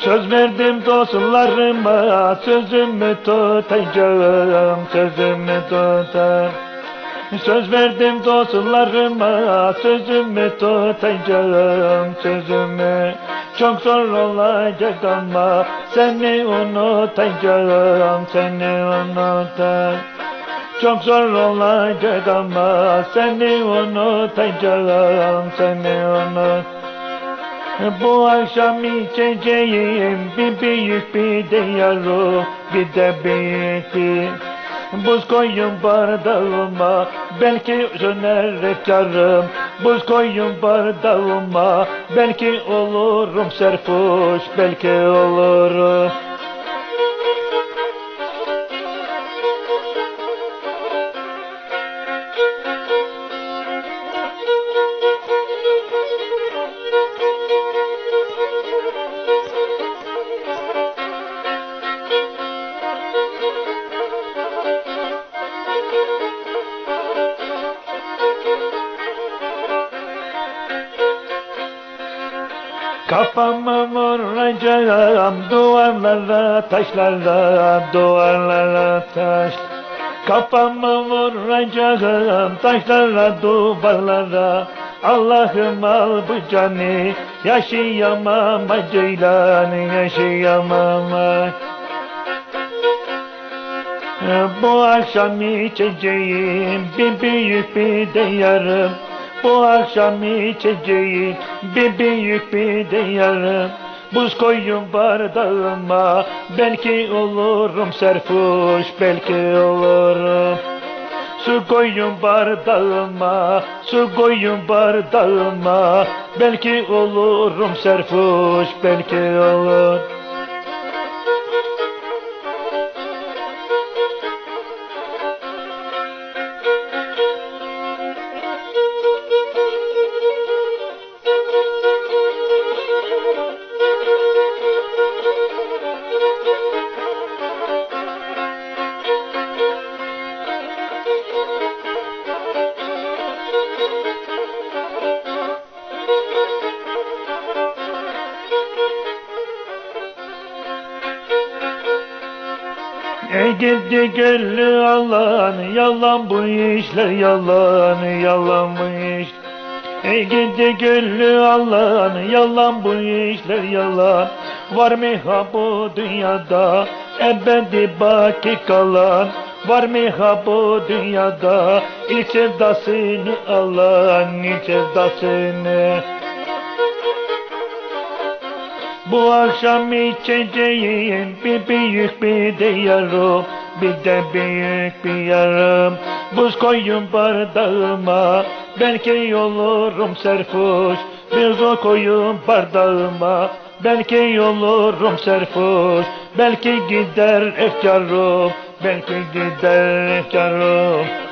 Söz verdim dostlarıma sözümü tutacağım sözümü tutar. Söz verdim dostlarıma sözümü tutacağım sözümü. Çok zor olacak ama seni unutacağım seni unutacağım çok zor olacak ama seni unutacağım seni unut Bu akşam içeceğim bir büyük bir de yarı bir de bir Buz koyun bardağıma belki söner efkarım Buz koyun bardağıma belki olurum serfuş belki olurum Kafamı vuracağım duvarlara taşlara duvarlara taş. Kafamı vuracağım taşlara duvarlara. Allah'ım al bu canı yaşayamam acıyla yaşayamam. Ay. Bu akşam içeceğim bir büyük bir de yarım Bu akşam içeceğim büyük bir de yarım. Buz koyun bardağıma belki olurum serfuş belki olurum. Su koyun bardağıma, su koyun bardağıma Belki olurum serfuş, belki olur Ey gidi gönlü Allah'ın yalan bu işler yalan yalan bu iş Ey gidi gönlü Allah'ın yalan bu işler yalan. Var mı ha bu dünyada ebedi baki kalan? Var mı ha bu dünyada ilk sevdasını alan ilk sevdasını bu akşam içeceğim bir büyük bir de yarım Bir de büyük bir yarım. Buz koyun bardağıma Belki olurum serfuş o koyun bardağıma Belki olurum serfuş Belki gider efkarım Belki gider efkarım